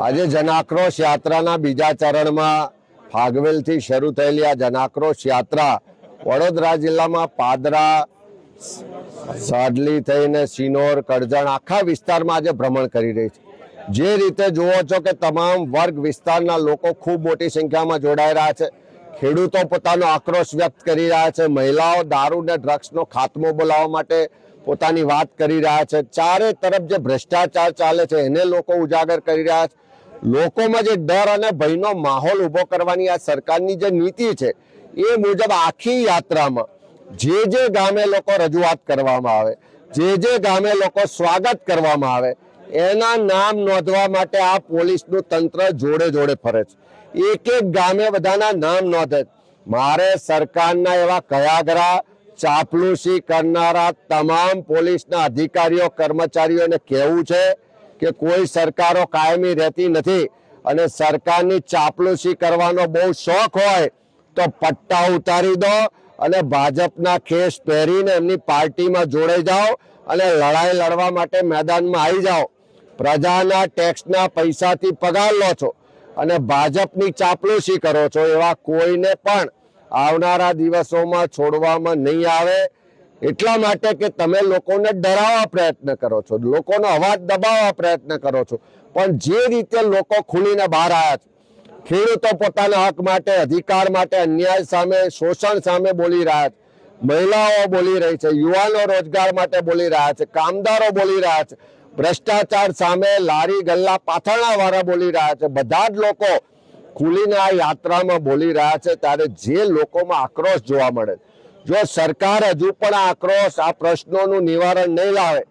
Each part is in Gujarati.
આજે જનાક્રોશ યાત્રાના બીજા ચરણમાં ફાગવેલથી શરૂ થયેલી આ જનાક્રોશ યાત્રા વડોદરા જિલ્લામાં પાદરા, સાડલી થઈને સિનોર, કરજણ આખા વિસ્તારમાં આજે ભ્રમણ કરી રહી છે. જે રીતે જુઓ છો કે તમામ વર્ગ વિસ્તારના લોકો ખૂબ મોટી સંખ્યામાં જોડાઈ રહ્યા છે. ખેડૂતો પોતાનો આક્રોશ વ્યક્ત કરી રહ્યા છે. મહિલાઓ દારૂ ને ડ્રગ્સનો ખાત્મો બોલાવવા માટે પોતાની વાત કરી રહ્યા છે. ચારે તરફ જે ભ્રષ્ટાચાર ચાલે છે એને લોકો ઉજાગર કરી રહ્યા છે. લોકોમાં જે ડર અને ભયનો માહોલ ઊભો કરવાની આ સરકારની જે નીતિ છે, એ મુજબ આખી યાત્રામાં જે જે ગામે લોકો રજૂઆત કરવામાં આવે, જે જે ગામે લોકો સ્વાગત કરવામાં આવે, એના નામ નોંધવા માટે આ પોલીસનું તંત્ર જોડે જોડે ફરે છે એક એક ગામે બધાના નામ નોંધે. મારે સરકારના એવા કયાગરા, ચાપલુસી કરનારા તમામ પોલીસના અધિકારીઓ, કર્મચારીઓને કહેવું છે કે કોઈ સરકારો કાયમી રહેતી નથી અને સરકારની ચાપલુસી કરવાનો બહુ શોખ હોય તો પટ્ટા ઉતારી દો અને ભાજપના ખેસ પહેરીને એમની પાર્ટીમાં જોડાઈ જાઓ અને લડાઈ લડવા માટે મેદાનમાં આવી જાઓ. પ્રજાના ટેક્સના પૈસાથી પગાર લો છો અને ભાજપની ચાપલુસી કરો છો એવા કોઈને પણ આવનારા દિવસોમાં છોડવામાં નહીં આવે. એટલા માટે કે તમે લોકોને ડરાવવા પ્રયત્ન કરો છો, લોકોનો અવાજ દબાવવા પ્રયત્ન કરો છો પણ જે રીતે લોકો ખુલીને બહાર આવ્યા છે, ખેડૂતો પોતાના હક માટે, અધિકાર માટે, અન્યાય સામે, શોષણ સામે બોલી રહ્યા છે મહિલાઓ બોલી રહી છે, યુવાનો રોજગાર માટે બોલી રહ્યા છે, કામદારો બોલી રહ્યા છે, ભ્રષ્ટાચાર સામે લારી ગલ્લા પાથરણા વાળા બોલી રહ્યા છે બધા જ લોકો ખુલીને આ યાત્રામાં બોલી રહ્યા છે, ત્યારે જે લોકોમાં આક્રોશ જોવા મળે છે. જો સરકાર હજુ પણ આ આક્રોશ, આ પ્રશ્નોનું નિવારણ નહીં લાવે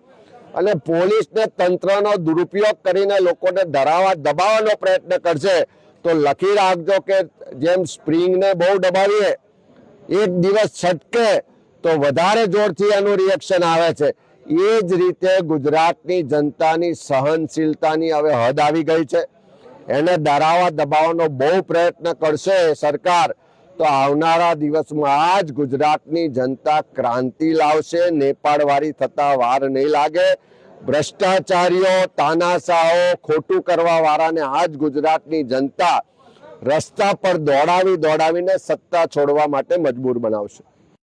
અને પોલીસને તંત્રનો દુરુપયોગ કરીને લોકોને ધરાવા દબાવવાનો પ્રયત્ન કરશે, તો લખી રાખજો કે જેમ સ્પ્રિંગને બહુ દબાવીએ, એક દિવસ છટકે તો વધારે જોરથી એનું રિએક્શન આવે છે. એ જ રીતે ગુજરાતની જનતાની સહનશીલતાની હવે હદ આવી ગઈ છે. એને ડરાવવા, દબાવવાનો બહુ પ્રયત્ન કરશે સરકાર. તો આવનારા દિવસમાં જ ગુજરાતની જનતા ક્રાંતિ લાવશે, નેપાળવાળી થતા વાર નહીં લાગે. ભ્રષ્ટાચારીઓ, તાનાશાહો, ખોટું કરવા વાળાને આ જ ગુજરાતની જનતા રસ્તા પર દોડાવી દોડાવીને સત્તા છોડવા માટે મજબૂર બનાવશે.